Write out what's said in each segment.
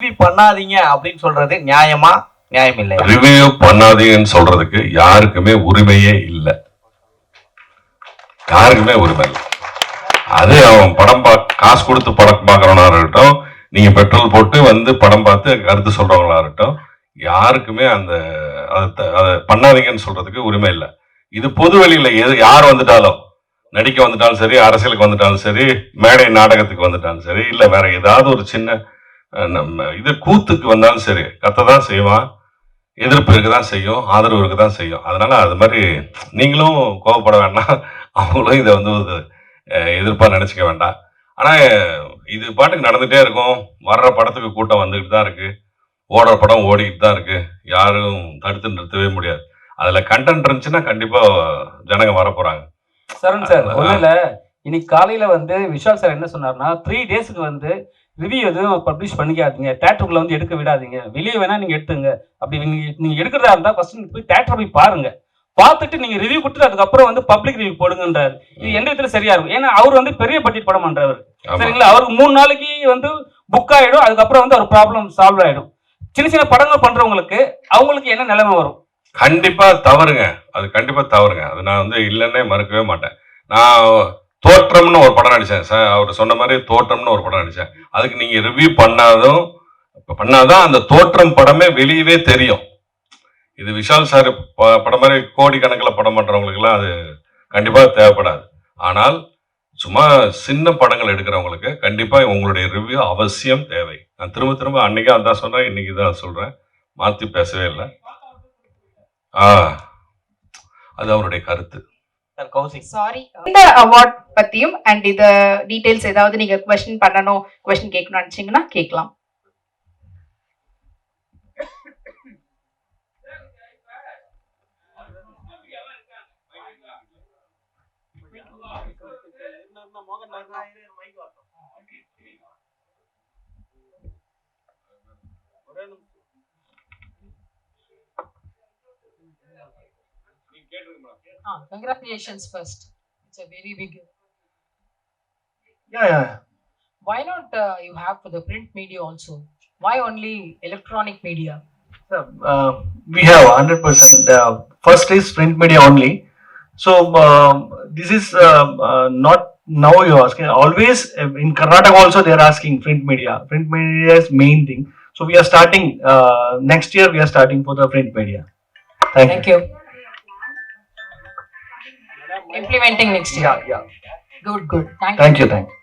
Review பண்ணாதீங்க அப்படின்னு சொல்றது நியாயமா? நியாயம் இல்லை ரிவ்யூ பண்ணாதீங்கன்னு சொல்றதுக்கு யாருக்குமே உரிமையே இல்லை. யாருக்குமே உரிமை இல்லை. அது அவன் படம் பா காசு கொடுத்து படம் பார்க்கறவனா இருக்கட்டும் நீங்க பெட்ரோல் போட்டு வந்து படம் பார்த்து கருத்து சொல்றவங்களா இருக்கட்டும் யாருக்குமே அந்த அதை பண்ணாதீங்கன்னு சொல்றதுக்கு உரிமை இல்லை. இது பொது வெளியில எது யார் வந்துட்டாலும் நடிக்க வந்துட்டாலும் சரி அரசியலுக்கு வந்துட்டாலும் சரி மேடை நாடகத்துக்கு வந்துட்டாலும் சரி இல்ல வேற ஏதாவது ஒரு சின்ன நம்ம இது கூத்துக்கு வந்தாலும் சரி கத்த தான் செய்வான் எதிர்ப்பு இருக்க தான் செய்யும் ஆதரவு இருக்க தான் செய்யும். அதனால அது மாதிரி நீங்களும் கோவப்பட வேண்டாம். அவங்களும் இதை வந்து ஒரு அஹ், எதிர்ப்பா நினைச்சுக்க வேண்டாம். ஆனா இது பாட்டுக்கு நடந்துட்டே இருக்கும். வர்ற படத்துக்கு கூட்டம் வந்துகிட்டு தான் இருக்கு. ஓடுற படம் ஓடிக்கிட்டு தான் இருக்கு. யாரும் தடுத்து நிறுத்தவே முடியாது. அதுல கண்டென்ட் இருந்துச்சுன்னா கண்டிப்பா ஜனங்க வர போறாங்க. சரண் சார் ஒன்றும் இல்லை. இன்னைக்கு காலையில வந்து விஷால் சார் என்ன சொன்னார்னா த்ரீ டேஸ்க்கு வந்து ரிவ்யூ எதுவும் பப்ளிஷ் பண்ணிக்காதீங்க. தேட்டருக்குள்ள வந்து எடுக்க விடாதீங்க. வெளியே வேணா நீங்க எடுத்துங்க. அப்படி நீங்க நீங்க எடுக்கிறதா இருந்தா ஃபர்ஸ்ட் போய் தேட்டர் போய் பாருங்க. பார்த்துட்டு நீங்க ரிவ்யூ கொடுத்துட்டு அதுக்கப்புறம் வந்து பப்ளிக் ரிவ்யூ போடுங்கன்றாரு. இது எந்த விதத்துல சரியா இருக்கும்? ஏன்னா அவர் வந்து பெரிய பட்ஜெட் படம் பண்றவர். ஆமா. சரிங்களா? அவருக்கு மூணு நாளைக்கு வந்து புக் ஆயிடும். அதுக்கப்புறம் வந்து அவர் ப்ராப்ளம் சால்வ் ஆயிடும். சின்ன சின்ன படங்கள் பண்றவங்களுக்கு அவங்களுக்கு என்ன நிலைமை வரும்? கண்டிப்பா தவறுங்க. அது கண்டிப்பா தவறுங்க. அது நான் வந்து இல்லைன்னே மறுக்கவே மாட்டேன். நான் தோற்றம்னு ஒரு படம் நடித்தேன் சார். அவர் சொன்ன மாதிரி தோற்றம்னு ஒரு படம் நடித்தேன் அதுக்கு நீங்கள் ரிவ்யூ பண்ணாதும் பண்ணாதான் அந்த தோற்றம் படமே வெளியவே தெரியும். இது விஷால் சார் ப- படம் மாதிரி கோடிக்கணக்கில் படம் பண்ணுறவங்களுக்குலாம் அது கண்டிப்பாக தேவைப்படாது. ஆனால் சும்மா சின்ன படங்கள் எடுக்கிறவங்களுக்கு கண்டிப்பாக உங்களுடைய ரிவ்யூ அவசியம் தேவை. நான் திரும்ப திரும்ப அன்னைக்கு அதான் சொன்னேன் இன்றைக்கி தான் சொல்கிறேன் மாற்றி பேசவே இல்லை. ஆ அது அவருடைய கருத்து. சார் கௌசிக் சாரி இந்த அவார்ட் பத்தியும் அண்ட் இத டீடைல்ஸ் ஏதாவது நீங்க கொஸ்டின் பண்ணணும் கொஸ்டின் கேட்கணும்னு நினைச்சீங்கன்னா கேட்கலாம். Ah, congratulations first. It's a very big. Yeah, yeah. Why not uh, you have for the print media also? Why only electronic media? Uh, we have 100%. Uh, first is print media only. So um, this is uh, uh, not now you're asking. Always uh, in Karnataka also they are asking print media. Print media is main thing. So we are starting uh, next year. We are starting for the print media. Thank, Thank you. Implementing next year. Yeah, yeah. Good, good. Thank, Thank you. Thank you.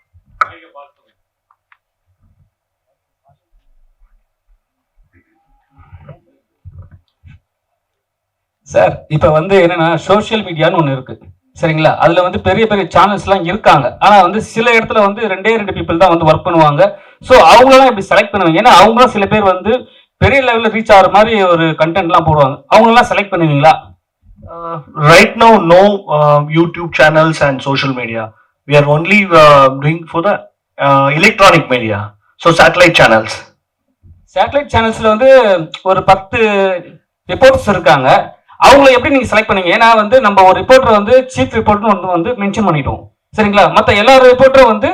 Sir இப்ப வந்து என்னன்னா social மீடியான்னு ஒண்ணு இருக்கு சரிங்களா அதுல வந்து பெரிய பெரிய சேனல்ஸ் எல்லாம் இருக்காங்க ஆனா வந்து சில இடத்துல வந்து ரெண்டே ரெண்டு பீப்புள் தான் வந்து ஒர்க் பண்ணுவாங்க ஸோ அவங்களெல்லாம் இப்படி செலக்ட் பண்ணுவீங்க ஏன்னா அவங்களும் சில பேர் வந்து பெரிய லெவல்ல ரீச் ஆகிற மாதிரி ஒரு கண்டென்ட் எல்லாம் போடுவாங்க அவங்களெல்லாம் செலக்ட் பண்ணுவீங்களா Uh, right now, no uh, YouTube channels and social media. We are only uh, doing for the uh, electronic media. So satellite channels. Satellite சேனல்ஸ்ல வந்து ஒரு பத்து ரிப்போர்ட்ஸ் இருக்காங்க. அவங்கள எப்படி நீங்க செலக்ட் பண்ணீங்க? ஏன்னா வந்து நம்ம ஒரு ரிப்போர்ட்டர் வந்து சீஃப் ரிப்போர்ட்னு ஒன்று வந்து மென்ஷன் பண்ணிட்டோம். சரிங்களா? மற்ற எல்லா ரிப்போர்ட்டரும் வந்து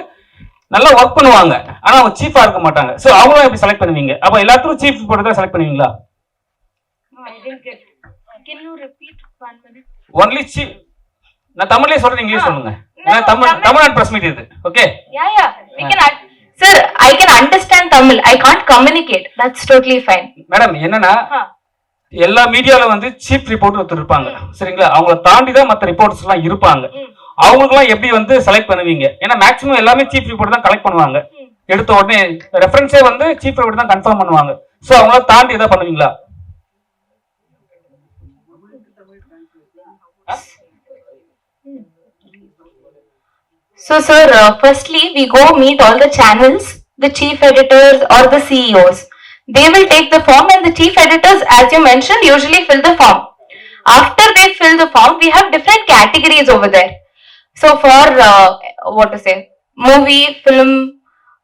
நல்லா ஒர்க் பண்ணுவாங்க. ஆனா அவங்க சீஃபா இருக்க மாட்டாங்க. ஸோ அவங்களும் எப்படி செலக்ட் பண்ணுவீங்க? அப்போ எல்லாத்துக்கும் சீஃப் ரிப்போர்ட்டர் தான் செலக்ட் பண்ணுவீங்களா? ஒன்லி சீஃப் நான் தமிழ்லயே சொல்றேன் இங்கிலீஷ் சொல்லுங்க No, Tamil. Tamil Nadu press meet இது okay yeah. We can. un- Sir, I can understand Tamil. I can't communicate. That's totally fine. Madam என்னன்னா. எல்லா மீடியால வந்து சீஃப் ரிப்போர்ட் ஒருத்தர் இருப்பாங்க சரிங்களா அவங்கள தாண்டி தான் மற்ற ரிப்போர்ட்ஸ் எல்லாம் இருப்பாங்க. அவங்களுக்குலாம் எப்படி வந்து செலக்ட் பண்ணுவீங்க ஏன்னா மேக்ஸிமம் எல்லாமே சீஃப் ரிப்போர்ட் தான் கலெக்ட் பண்ணுவாங்க. எடுத்த உடனே ரெஃபரன்ஸே வந்து சீஃப் ரிப்போர்ட் தான் கன்ஃபார்ம் பண்ணுவாங்க ஸோ அவங்கள தாண்டி எதாவது பண்ணுவீங்களா So, sir, uh, firstly, we go meet all the channels, the chief editors or the CEOs. They will take the form, and the chief editors, as you mentioned, usually fill the form. After they fill the form, we have different categories over there. So, for uh, what to say, movie, film,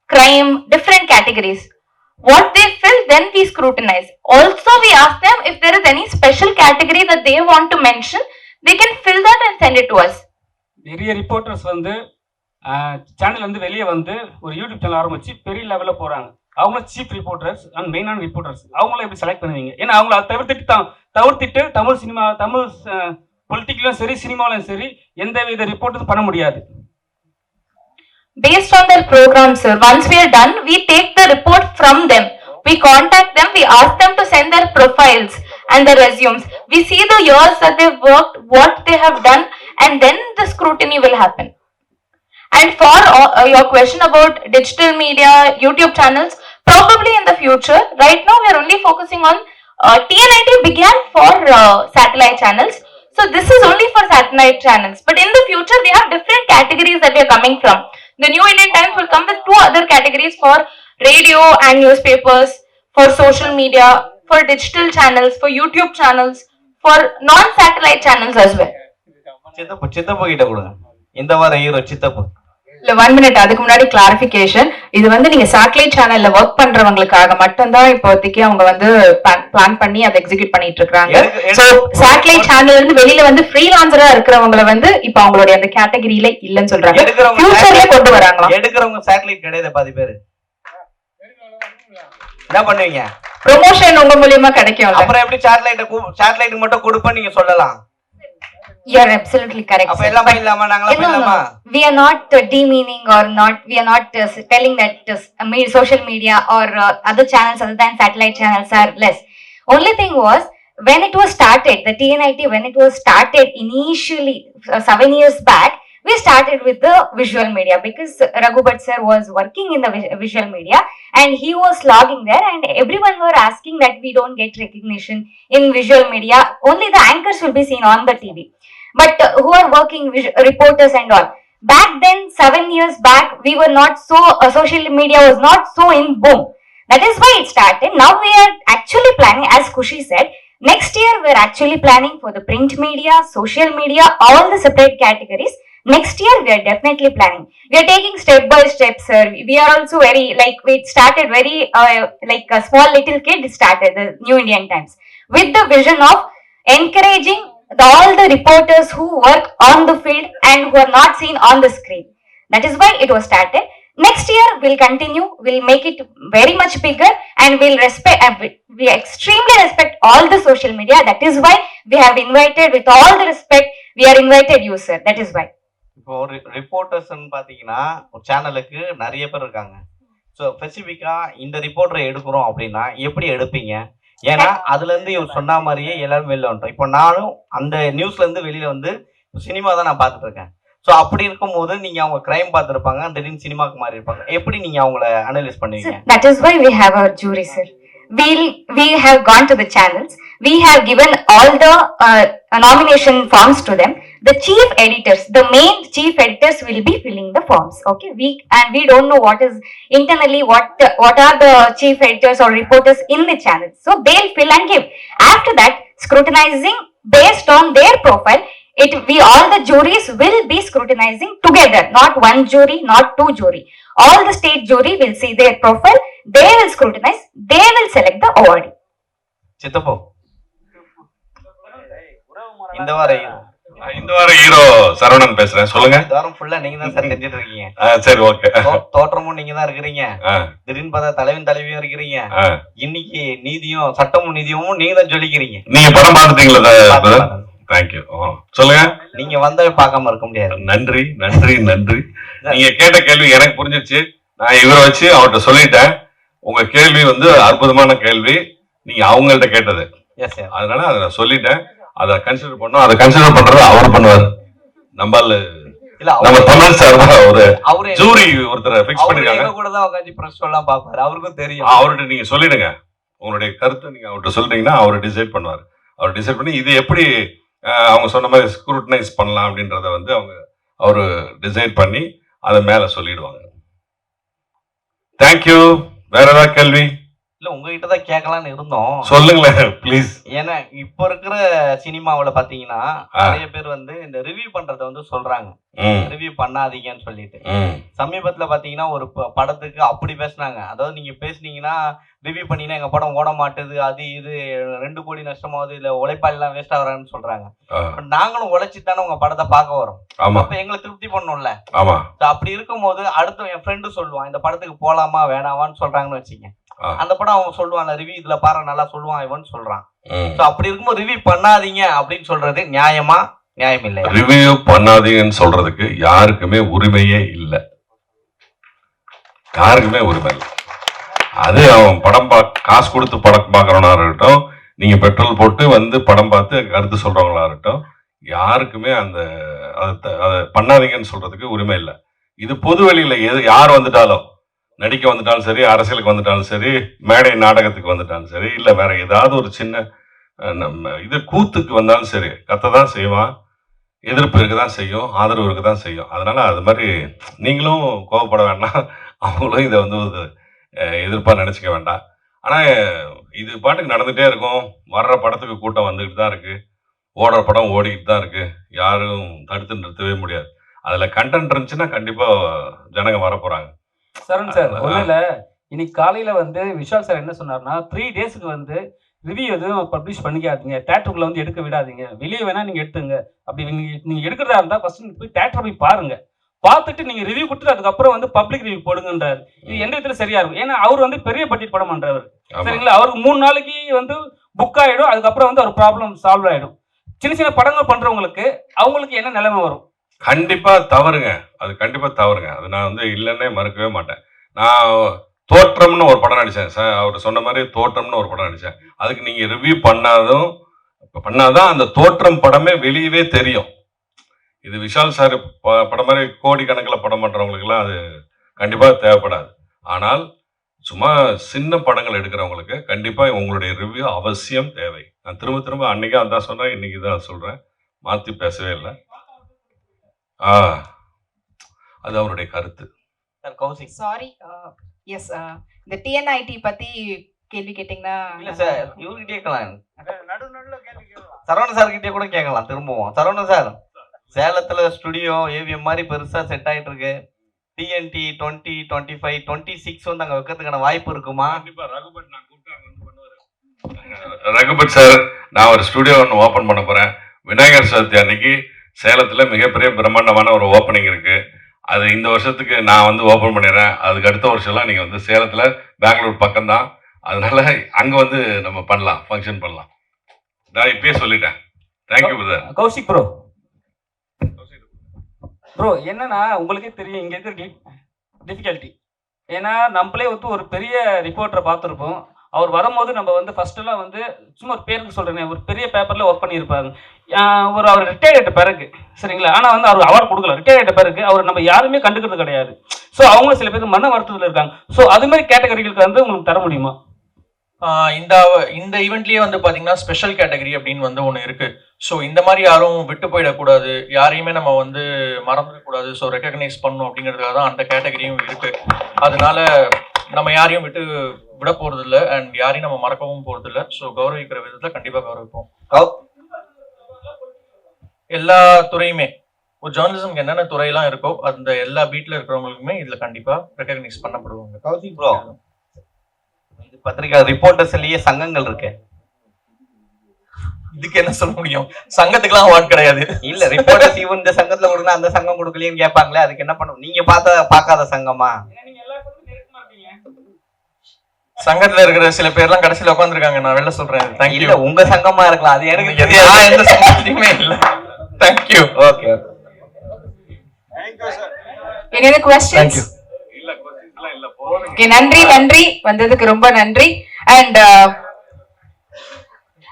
crime, different categories. What they fill, then we scrutinize. Also, we ask them if there is any special category that they want to mention, they can fill that and send it to us. நிறைய reporters வந்து channel வந்து வெளியே வந்து ஒரு YouTube channel ஆரம்பிச்சு பெரிய லெவலில் போகிறாங்க அவங்கள சீஃப் ரிப்போர்ட்டர்ஸ் அண்ட் மெயினான ரிப்போர்ட்டர்ஸ் அவங்கள எப்படி செலக்ட் பண்ணுவீங்க ஏன்னா அவங்கள அதை தவிர்த்துட்டு த- தவிர்த்துட்டு தமிழ் சினிமா தமிழ் பொலிட்டிக்கலும் சரி சினிமாலையும் சரி எந்த வித ரிப்போர்ட்டும் பண்ண முடியாது Based on their program, sir, once we are done, we take the report from them. We contact them, we ask them to send their profiles and their resumes. We see the years that they've worked, what they have done, and then the scrutiny will happen. And for uh, uh, your question about digital media, YouTube channels, probably in the future, right now we are only focusing on uh, TNIT began for uh, satellite channels. So this is only for satellite channels. But in the future, we have different categories that we are coming from. The New Indian Times will come with two other categories for radio and newspapers, for social media, for digital channels, for YouTube channels, for non-satellite channels as well. Chittappa Chittappa ಗಿಡ ಕೊಡುಗ இல்ல one minute அதுக்கு முன்னாடி clarification இது வந்து நீங்க satellite சேனல்ல work பண்றவங்களுக்காக மட்டும்தான் இப்போதைக்கு அவங்க வந்து பிளான் பண்ணி அதை எக்ஸிக்யூட் பண்ணிட்டு இருக்காங்க சோ சேட்டலைட் சேனல்ல இருந்து வெளியில வந்து ஃப்ரீலான்சரா இருக்கிறவங்கள வந்து இப்ப அவங்களுடைய அந்த கேட்டகரியில இல்லன்னு சொல்றாங்க. ஃபியூச்சர்ல கொண்டு வராங்களா எடுக்கிறவங்க சேட்டலைட் கிடையாது பாதி பேரு. என்ன பண்ணுவீங்க? ப்ரொமோஷன் உங்க மூலியமா கிடைக்கும்ல. அப்புறம் எப்படி சேட்டலைட் சேட்டலைட் மட்டும் கொடுப்பேன்னு நீங்க சொல்லலாம். You're absolutely correct. அப்ப sir. எல்லாம் இல்லாம நாங்களாம் No, no, இல்லாமா we are not uh, demeaning or not, we are not uh, telling that uh, me- social media or uh, other channels other than satellite channels are less. Only thing was, when it was started, the TNIT, when it was started initially uh, seven years back, we started with the visual media because Raghu Bhatt sir was working in the vis- visual media and he was logging there and everyone were asking that we don't get recognition in visual media. Only the anchors will be seen on the TV but who are working reporters and all? Back then seven years back we were not so uh, social media was not so in boom. That is why it started. Now we are actually planning as kushi said next year we're actually planning for the print media social media all the separate categories. Next year we are definitely planning. We are taking step by step sir. We are also very like we started very uh, like a small little kid started the new indian times with the vision of encouraging the, all the reporters who work on the field and who are not seen on the screen. That is why it was started. Next year we'll continue, we'll make it very much bigger and we'll respect, uh, we- extremely respect all the social media. That is why we have invited with all the respect, we are invited you sir. That is why. இப்போ ஒரு ரிப்போர்ட்டர்ஸ்ன்னு பார்த்தீங்கன்னா ஒரு சேனலுக்கு நிறைய பேர் இருக்காங்க so ஸ்பெசிஃபிக்காக இந்த ரிப்போர்ட்டரை எடுக்கிறோம் அப்படின்னா எப்படி எடுப்பீங்க ஏன்னா அதுல இருந்து இவர் சொன்ன மாதிரியே எல்லாரும் வெளில வந்துட்டோம் இப்போ நானும் அந்த நியூஸ்ல இருந்து வெளியில வந்து சினிமா தான் நான் பார்த்துட்டு இருக்கேன் ஸோ அப்படி இருக்கும்போது நீங்க அவங்க கிரைம் பார்த்துருப்பாங்க திடீர்னு சினிமாக்கு மாறி இருப்பாங்க எப்படி நீங்க அவங்கள அனலைஸ் பண்ணுவீங்க that is why we have our jury, sir. We'll, we have gone to the channels. We have given all the uh, nomination forms to them. The chief editors, the main chief editors will be filling the forms. Okay, we and we don't know what is internally what the, what are the chief editors or reporters in the channels. So they'll fill and give. After that, scrutinizing based on their profile. It we all the juries will be scrutinizing together, not one jury, not two jury. All the state jury will see their profile, they will scrutinize, they will select the awardee. சித்தப்போ இந்த வார hero. இந்த வாரம் hero Saravanan பேசுறேன். சொல்லுங்க. இந்த வாரம் ஃபுல்லா நீங்க தான் சார் செஞ்சுட்டு இருக்கீங்க சரி ஓகே. தோற்றமும் நீங்க தான் இருக்கிறீங்க. திடீர்னு பார்த்தா தலைவன் தலைவியும் இருக்கிறீங்க. இன்னைக்கு நீதியும் சட்டமும் நீதியும் நீங்க தான் சொல்லிக்கிறீங்க நீங்க படம் பார்த்துட்டீங்களா தேங்க்யூ சொல்லுங்க. நீங்க வந்தவே பார்க்காம இருக்க முடியாது. நன்றி நன்றி நன்றி. நீங்க கேட்ட கேள்வி எனக்கு புரிஞ்சிருச்சு. நான் இவரை வச்சு அவர்கிட்ட சொல்லிட்டேன். உங்க கேள்வி வந்து அற்புதமான கேள்வி. நீங்க அவங்கள்ட்ட கேட்டது. அதனால அதை நான் சொல்லிட்டேன். அதை கன்சிடர் பண்ணோம். அதை கன்சிடர் பண்றது அவர் பண்ணுவார். நம்மள இல்ல நம்ம தமிழ் சார் ஒரு அவரு ஜூரி ஒருத்தரை பிக்ஸ் அவரு பண்ணிருக்காங்க. கூட தான் உட்காந்து பிரஸ் எல்லாம் பாப்பாரு அவருக்கும் தெரியும். அவர்கிட்ட நீங்க சொல்லிடுங்க. உங்களுடைய கருத்தை நீங்க அவர்கிட்ட சொல்லிட்டீங்கன்னா அவர் டிசைட் பண்ணுவார். அவர் டிசைட் பண்ணி இது எப்படி அவங்க சொன்ன மாதிரி ஸ்க்ரூட்டனைஸ் பண்ணலாம் அப்படின்றத வந்து அவங்க அவர் டிசைட் பண்ணி அதை மேல சொல்லிடுவாங்க. தேங்க்யூ வேற ஏதாவது கேள்வி? இல்ல உங்ககிட்ட தான் கேட்கலாம்னு இருந்தோம். சொல்லுங்களேன் ப்ளீஸ் ஏன்னா இப்ப இருக்கிற சினிமாவுல பாத்தீங்கன்னா. நிறைய பேர் வந்து இந்த ரிவ்யூ பண்றத வந்து சொல்றாங்க. ரிவ்யூ பண்ணாதீங்கன்னு சொல்லிட்டு. சமீபத்துல பாத்தீங்கன்னா ஒரு படத்துக்கு அப்படி பேசுனாங்க. அதாவது நீங்க பேசுனீங்கன்னா ரிவ்யூ பண்ணீங்கன்னா எங்க படம் ஓட மாட்டுது அது இது ரெண்டு கோடி நஷ்டமாவது இல்ல உழைப்பாளி எல்லாம் வேஸ்ட் ஆகுறான்னு சொல்றாங்க. நாங்களும் உழைச்சி தானே உங்க படத்தை பார்க்க வரோம். அப்ப எங்களை திருப்தி So அப்படி இருக்கும்போது அடுத்து என் ஃப்ரெண்டு சொல்லுவான் இந்த படத்துக்கு போலாமா வேணாமான்னு சொல்றாங்கன்னு வச்சுங்க. அந்த படம் அவன் சொல்லுவான் ரிவ்யூ இதுல பாரு நல்லா சொல்லுவான் இவன் சொல்றான். அப்படி இருக்கும்போது ரிவ்யூ பண்ணாதீங்க அப்படின்னு சொல்றது நியாயமா? நியாயம் இல்லையா ரிவ்யூ பண்ணாதீங்கன்னு சொல்றதுக்கு யாருக்குமே உரிமையே இல்லை. யாருக்குமே உரிமை இல்லை. அது அவன் படம் பா காசு கொடுத்து படம் பார்க்கறவனா இருக்கட்டும் நீங்க பெட்ரோல் போட்டு வந்து படம் பார்த்து கருத்து சொல்றவங்களா இருக்கட்டும் யாருக்குமே அந்த அதை பண்ணாதீங்கன்னு சொல்றதுக்கு உரிமை இல்லை. இது பொது வெளியில எது யார் வந்துட்டாலும் நடிக்க வந்துட்டாலும் சரி அரசியலுக்கு வந்துட்டாலும் சரி மேடை நாடகத்துக்கு வந்துட்டாலும் சரி இல்லை வேற ஏதாவது ஒரு சின்ன நம்ம இது கூத்துக்கு வந்தாலும் சரி கத்த தான் செய்வான் எதிர்ப்பு இருக்க தான் செய்யும் ஆதரவு இருக்க தான் செய்யும். அதனால அது மாதிரி நீங்களும் கோவப்பட வேண்டாம். அவங்களும் இதை வந்து ஒரு எதிர்ப்பாக நினச்சிக்க வேண்டாம். ஆனால் இது பாட்டுக்கு நடந்துகிட்டே இருக்கும். வர்ற படத்துக்கு கூட்டம் வந்துக்கிட்டு தான் இருக்குது ஓடுற படம் ஓடிக்கிட்டு தான் இருக்குது யாரும் தடுத்து நிறுத்தவே முடியாது. அதில் கண்டென்ட் இருந்துச்சுன்னா கண்டிப்பாக ஜனங்க வர போகிறாங்க சரண் சார் ஒன்றும் இல்லை இன்னைக்கு காலையில வந்து விஷால் சார் என்ன சொன்னார்னா த்ரீ டேஸ்க்கு வந்து ரிவ்யூ எதுவும் பப்ளிஷ் பண்ணிக்காதீங்க. தேட்டருக்குள்ள வந்து எடுக்க விடாதீங்க. வெளியே வேணா நீங்க எடுத்துங்க. அப்படி நீங்க நீங்க எடுக்கிறதா இருந்தா ஃபர்ஸ்ட் போய் தேட்டர் போய் பாருங்க. பார்த்துட்டு நீங்க ரிவ்யூ கொடுத்துட்டு அதுக்கப்புறம் வந்து பப்ளிக் ரிவ்யூ போடுங்கன்றாரு. இது எந்த விதத்துல சரியா இருக்கும்? ஏன்னா அவர் வந்து பெரிய பட்ஜெட் படம் பண்றவர். சரிங்களா? அவருக்கு மூணு நாளைக்கு வந்து புக் ஆயிடும். அதுக்கப்புறம் வந்து அவர் ப்ராப்ளம் சால்வ் ஆயிடும். சின்ன சின்ன படங்கள் பண்றவங்களுக்கு அவங்களுக்கு என்ன நிலைமை வரும்? கண்டிப்பாக தவறுங்க. அது கண்டிப்பாக தவறுங்க. அது நான் வந்து இல்லைன்னே மறுக்கவே மாட்டேன். நான் தோற்றம்னு ஒரு படம் நடித்தேன் சார் அவர் சொன்ன மாதிரி தோற்றம்னு ஒரு படம் நடித்தேன் அதுக்கு நீங்கள் ரிவ்யூ பண்ணாதும் இப்ப பண்ணாதான் அந்த தோற்றம் படமே வெளியவே தெரியும். இது விஷால் சார் ப- படம் மாதிரி கோடிக்கணக்கில் படம் பண்றவங்களுக்குலாம் அது கண்டிப்பாக தேவைப்படாது. ஆனால் சும்மா சின்ன படங்கள் எடுக்கிறவங்களுக்கு கண்டிப்பாக உங்களுடைய ரிவ்யூ அவசியம் தேவை. நான் திரும்ப திரும்ப அன்னைக்கு அதான் சொன்னேன் இன்றைக்கி தான் சொல்கிறேன் மாற்றி பேசவே இல்லை. ஆ. அது அவருடைய கருத்து. சார் கௌசிக். சாரி எஸ் இந்த டிஎன்ஐடி பத்தி கேள்வி கேட்டீங்கன்னா இல்ல சார் இவர்கிட்டயே கேட்கலாம். சரவண சார் கிட்டே கூட கேட்கலாம் திரும்பவும். சரவண சார் சேலத்துல ஸ்டுடியோ ஏவிஎம் மாதிரி பெருசா செட் ஆயிட்டு இருக்கு TNT twenty twenty five twenty six வந்து அங்க வைக்கிறதுக்கான வாய்ப்பு இருக்குமா? கண்டிப்பா நான் கூப்பிட்டு ரகுபட் சார் நான் ஒரு ஸ்டுடியோ ஒன்று ஓப்பன் பண்ண போறேன். விநாயகர் சதுர்த்தி அன்னைக்கு சேலத்துல மிகப்பெரிய பிரம்மாண்டமான ஒரு ஓப்பனிங் இருக்கு. அது இந்த வருஷத்துக்கு நான் வந்து ஓப்பன் பண்ணிடுறேன். அதுக்கு அடுத்த வருஷம்லாம் நீங்க வந்து சேலத்துல பெங்களூர் பக்கம்தான். அதனால அங்க வந்து நம்ம பண்ணலாம் ஃபங்க்ஷன் பண்ணலாம். நான் இப்பயே சொல்லிட்டேன். Thank you brother Kaushik bro bro என்னன்னா உங்களுக்கே தெரியும் இங்க இருக்கிற டிஃபிகல்ட்டி ஏன்னா நம்மளே வந்து ஒரு பெரிய ரிப்போர்ட்டரை பார்த்துருப்போம். அவர் வரும்போது நம்ம வந்து ஃபர்ஸ்டெல்லாம் வந்து சும்மா ஒரு பேருக்கு சொல்கிறேனே ஒரு பெரிய பேப்பரில் ஒர்க் பண்ணியிருப்பாங்க ஒரு அவர் ரிட்டையர்ட் பிறகு சரிங்களா? ஆனால் வந்து அவர் அவார்டு கொடுக்கல. ரிட்டையர்ட் பிறகு அவர் நம்ம யாருமே கண்டுக்கிறது கிடையாது. ஸோ அவங்க சில பேர் மன வருத்தத்தில் இருக்காங்க. ஸோ அது மாதிரி கேட்டகரிகளுக்கு வந்து உங்களுக்கு தர முடியுமா? இந்த இந்த ஈவெண்ட்லயே வந்து பாத்தீங்கன்னா ஸ்பெஷல் கேட்டகரி அப்படின்னு வந்து ஒன்று இருக்கு. ஸோ இந்த மாதிரி யாரும் விட்டு போயிடக்கூடாது. யாரையுமே நம்ம வந்து மறந்துடக்கூடாது. ஸோ ரெக்கக்னைஸ் பண்ணணும் அப்படிங்கிறதுக்காக தான் அந்த கேட்டகரியும் இருக்கு. அதனால நம்ம யாரையும் விட்டு விட போறது இல்ல அண்ட் யாரையும் நம்ம மறக்கவும் போறது இல்ல ஸோ கௌரவிக்கிற விதத்துல கண்டிப்பா கௌரவிப்போம். எல்லா துறையுமே ஒரு ஜேர்னலிசம்க்கு என்னென்ன துறையெல்லாம் இருக்கோ அந்த எல்லா பீட்ல இருக்கிறவங்களுக்குமே இதுல கண்டிப்பா ரெக்கக்னைஸ் பண்ணப்படுவாங்க. கௌசிக் ப்ரோ இது பத்திரிகை ரிப்போர்ட்டர்ஸ்லயே சங்கங்கள் இருக்கு. இதுக்கு என்ன சொல்ல முடியும்? சங்கத்துக்குலாம் அவார்ட் கிடையாது. இல்ல ரிப்போர்ட்டர்ஸ் இவன் இந்த சங்கத்துல கொடுக்கணும் அந்த சங்கம் கொடுக்கலையேன்னு கேட்பாங்களே அதுக்கு என்ன பண்ணும்? நீங்க பார்த்த பார்க்காத சங்கமா? சங்கத்துல இருக்கிற சில பேர்லாம் கடைசியில உட்காந்துருக்காங்க நான் வெளில சொல்றேன். இல்ல தேங்க்யூ உங்க சங்கமா இருக்கலாம். அது எனக்கு நான் எந்த சங்கத்திலயுமே இல்ல. தேங்க்யூ ஓகே கொஸ்டின்ஸ் நன்றி நன்றி. வந்ததுக்கு ரொம்ப நன்றி. அண்ட்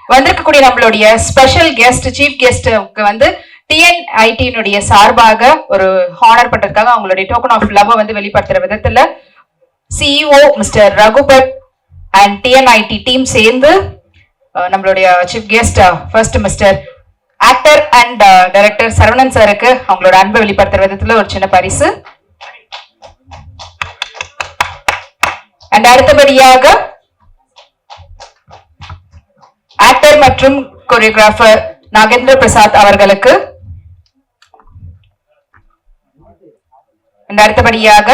வந்திருக்கக்கூடிய நம்மளுடைய ஸ்பெஷல் கெஸ்ட் சீஃப் கெஸ்ட்க்கு வந்து டிஎன்ஐடியினுடைய சார்பாக ஒரு ஹானர் பண்றதுக்காக அவங்களுடைய டோக்கன் ஆஃப் லவ் வந்து வெளிப்படுத்துற விதத்துல CEO mister Raghupat and TNIT team சேர்ந்து நம்மளுடைய chief guest first mister actor and director Saravanan சாருக்கு அவங்களோட அன்பை வெளிப்படுத்துற விதத்துல ஒரு சின்ன பரிசு. அண்ட் அடுத்தபடியாக ஆக்டர் மற்றும் கொரியோகிராஃபர் நாகேந்திர பிரசாத் அவர்களுக்கு. அண்ட் அடுத்தபடியாக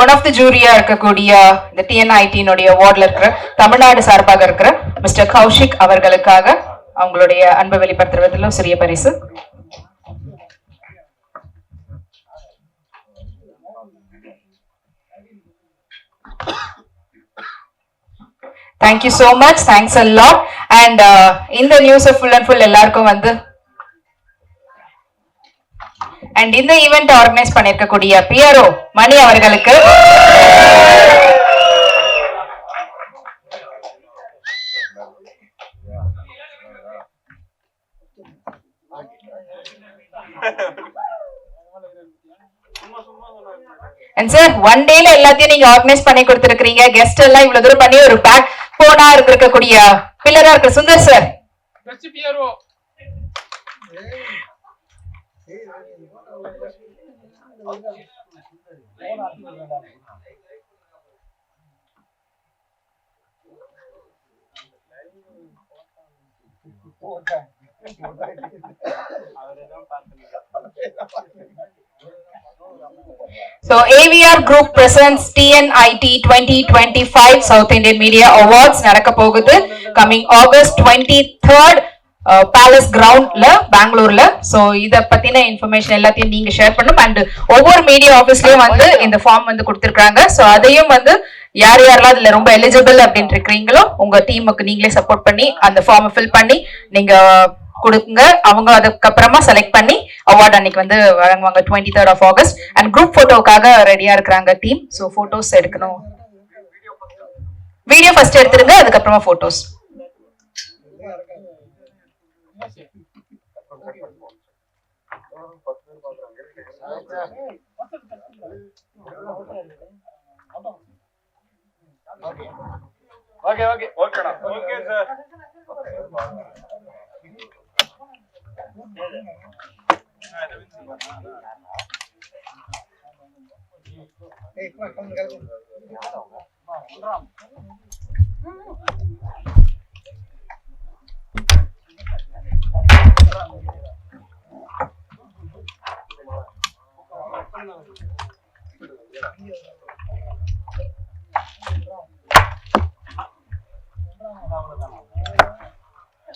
ஒன் ஆஃப் தி ஜூரியா இருக்கக்கூடிய இந்த டிஎன்ஐடியினுடைய வார்டில் இருக்கிற தமிழ்நாடு சார்பாக இருக்கிற மிஸ்டர் கௌஷிக் அவர்களுக்காக அவங்களுடைய அன்பு வெளிப்படுத்துவதிலும் சிறிய பரிசு. Thank you so much thanks a lot. And uh, இந்த நியூஸை ஃபுல் அண்ட் ஃபுல் எல்லாருக்கும் வந்து அண்ட் இந்த ஈவெண்ட் ஆர்கனைஸ் பண்ணிருக்கக்கூடிய பிஆர்ஓ மணி அவர்களுக்கு. அண்ட் சார் ஒன் டேல எல்லாத்தையும் நீங்க ஆர்கனைஸ் பண்ணி கொடுத்துருக்கீங்க கெஸ்ட் எல்லாம் இவ்வளவு தூரம் பண்ணி ஒரு பேக் போனா இருக்கக்கூடிய பில்லரா இருக்கிற Sundar sir So AVR Group presents TNIT 2025 South Indian Media Awards நடக்க போகுது coming August 23rd palace கிரவுண்ட்ல பெங்களூர்ல சோ இத பத்தின இன்ஃபர்மேஷன் எல்லாத்தையும் நீங்க ஷேர் பண்ணும். அண்ட் ஒவ்வொரு மீடியா ஆபீஸ்லயும் வந்து இந்த ஃபார்ம் வந்து கொடுத்திருக்காங்க சோ அதையும் வந்து யார் யாரெல்லாம் அதுல ரொம்ப எலிஜிபிள் அப்படின்னு இருக்கிறீங்களோ உங்க டீமுக்கு நீங்களே சப்போர்ட் பண்ணி அந்த ஃபார்மை ஃபில் பண்ணி நீங்க கொடுங்க. அவங்க அதுக்கப்புறமா செலக்ட் பண்ணி அவார்ட் அன்னைக்கு வந்து வழங்குவாங்க twenty third of August and group போட்டோக்காக ரெடியா இருக்கிறாங்க டீம் ஸோ போட்டோஸ் எடுக்கணும். வீடியோ ஃபர்ஸ்ட் எடுத்துருங்க அதுக்கப்புறமா போட்டோஸ் ஓகே ஓகே ஓகேடா ஓகே சார் Thank não.